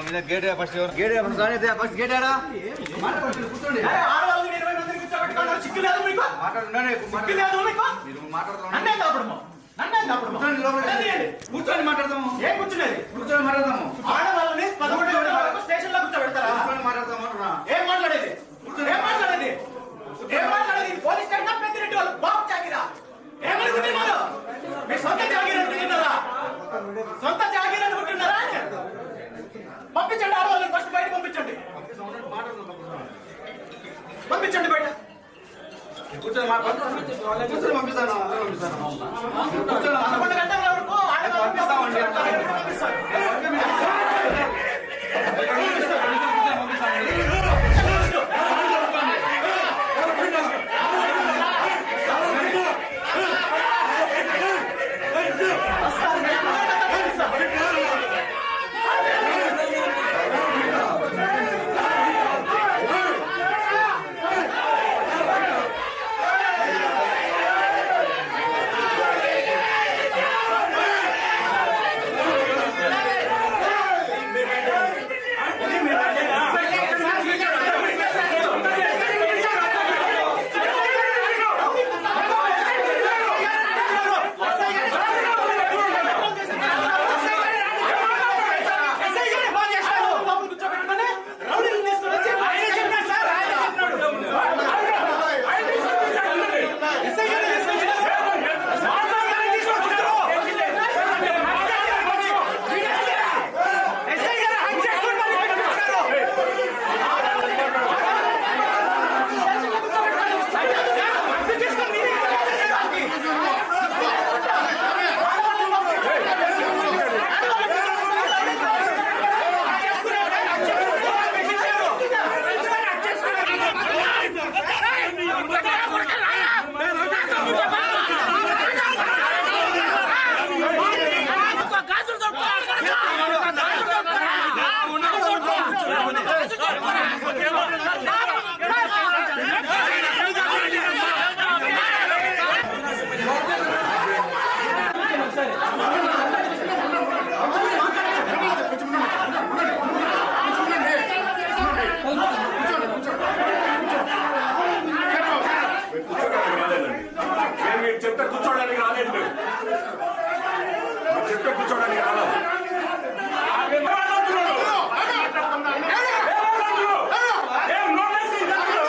Gate first gate first gate. కూర్చొని మాట్లాడదాము ఏం కూర్చునేది కూర్చొని మాట్లాడదాము ఆడవాళ్ళని పదకొండు గంటల వరకు స్టేషన్లో కూర్చోబెడతారా కూర్చొని మాట్లాడదాం అంటున్నా ఏం మాట్లాడేది ఏం మాట్లాడేది ఏం మాట్లాడేది పోలీస్ స్టేషన్ పెద్దిరెడ్డి వాళ్ళు బాబు చాకిరా ఏమనుకుంటున్నారు మీ సొంత జాగీర్ అనుకుంటున్నారా సొంత జాగీర్ అనుకుంటున్నారా పంపించండి ఆడవాళ్ళని ఫస్ట్ బయట పంపించండి పంపించండి బయట. కూర్చొని మాట్లాడుతున్నాను కూర్చొని పంపిస్తాను పంపిస్తాను. కూర్చొని పంపిస్తామండి. చెప్తే కూర్చోడానికి రాలేదు. చెప్తే కూర్చోడానికి రాలేదు ఏం మాట్లాడుతున్నారు? ఏం మాట్లాడుతున్నారు? ఏం నోటీస్ ఇవ్వలేదు?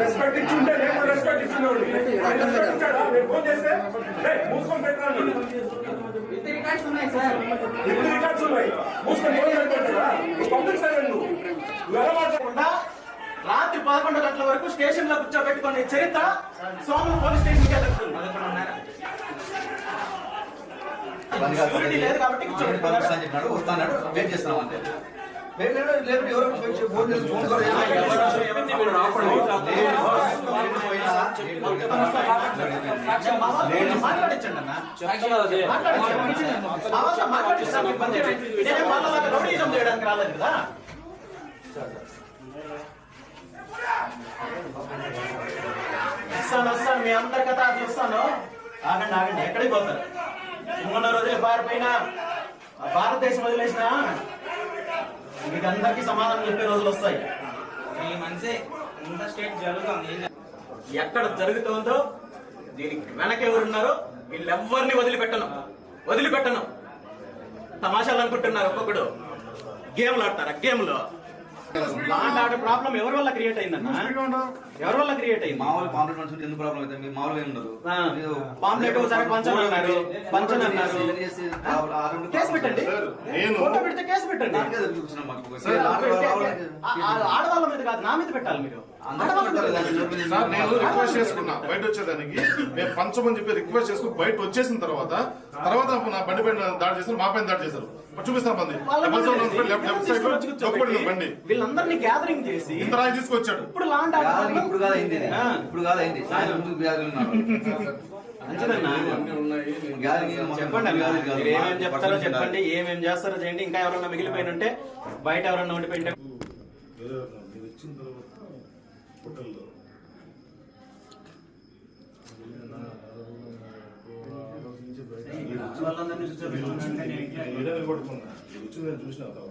రెస్పెక్ట్ ఇచ్చుంటే నేను కూడా రెస్పెక్ట్ ఇచ్చుండేవాడిని. ఆయన రెస్పెక్ట్ ఇచ్చాడా? నేను ఫోన్ చేస్తే "ఏయ్, మూసుకొని పెట్టరాను ఇప్పుడు రికార్డ్స్ ఉన్నాయి మూసుకొని ఫోన్ పెట్టుకుంటారా నువ్వు పబ్లిక్ సర్వెంట్ నువ్వు నువ్వు ఎలా మాట్లాడు కాకుండా రాత్రి పదకొండు గంటల వరకు స్టేషన్లో కూర్చోబెట్టుకునే చరిత్ర సోమం పోలీస్ స్టేషన్కి Security లేదు కాబట్టి వస్తాడు వెయిట్ చేస్తున్నాం అంతే మా చేయడానికి రాలేదు కదా. వస్తాను వస్తాను అందరి కథ చూస్తాను. ఆగండి ఆగండి ఎక్కడికి పోతారు? మొన్న రోజులు పారిపోయిన భారతదేశం వదిలేసిన? మీకు అందరికీ సమాధానం చెప్పే రోజులు వస్తాయి. ఈ మనిషి ఇంత స్టేట్ జరుగుతుంది. ఎక్కడ జరుగుతుందో దీనికి వెనక ఎవరున్నారో వీళ్ళెవ్వరిని వదిలిపెట్టను. వదిలిపెట్టను. తమాషాలు అనుకుంటున్నారు ఒక్కొక్కడు. గేమ్లు ఆడతారా? గేమ్లు. ప్రాబ్లం ఎవరి వల్ల క్రియేట్ అయిందన్న? ఎవరి వల్ల క్రియేట్ అయింది? మామూలు పాంప్లెట్ మనుషులు ఎందుకు ప్రాబ్లం అయితే మీరు మామూలుగా ఏం ఉండదు. ఆ, పాంప్లెట్ ఒకసారి పంచని అన్నారు. పంచని అన్నారు. సీజన్ చేసి ఆ? రెండు కేసు పెట్టండి. ఫోటో పెడితే కేసు పెట్టండి. దానికే చూస్తున్నాం మాకు ఆ- ఆ- ఆడవాళ్ళ మీద కాదు నా మీద పెట్టాలి మీరు? సార్ నేను రిక్వెస్ట్ చేసుకున్నా. బయట వచ్చేదానికి మేము పంచమని చెప్పి రిక్వెస్ట్ చేసుకుని బయట వచ్చేసిన తర్వాత తర్వాత నా బండి పైన దాడి చేశారు మా పైన దాడి చేశారు. చూపిస్తాను బండి double seven one five left left సైడ్లో దొక్కబడింది బండి వీళ్ళందరినీ గ్యాదరింగ్ చేసి ఇంత రాయి తీసుకొచ్చాడు. ఇప్పుడు లాండ్ గాలి ఇప్పుడు కాదు అయింది. ఇప్పుడు కాదు అయింది. వ్యాధులు ఉన్నారు చెప్పండి ఏమేం చెప్తారో చెప్పండి ఏమేం చేస్తారో చేయండి. ఇంకా ఎవరన్నా మిగిలిపోయిన ఉంటే బయట ఎవరన్నా ఉండిపోయి ఉంటే మీరు ఇచ్చిన తర్వాత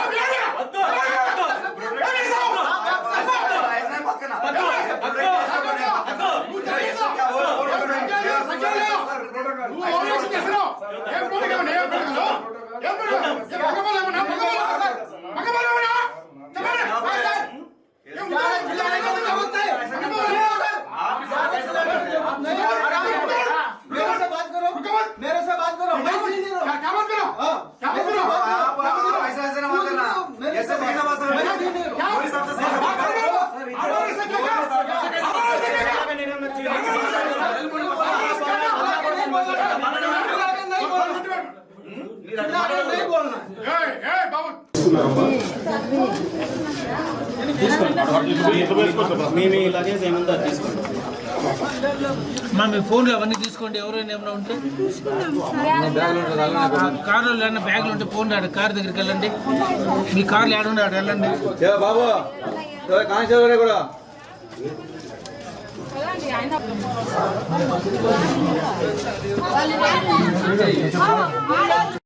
మీ మా మీ ఫోన్లు అవన్నీ తీసుకోండి. ఎవరైనా ఏమైనా ఉంటే. కార్లో ఏమైనా బ్యాగులు ఉంటే ఫోన్ ఆడ కార్ దగ్గరికి వెళ్ళండి. మీ కార్లు ఏడుండే ఆడ వెళ్ళండి. బాబు కూడా. వాళ్ళు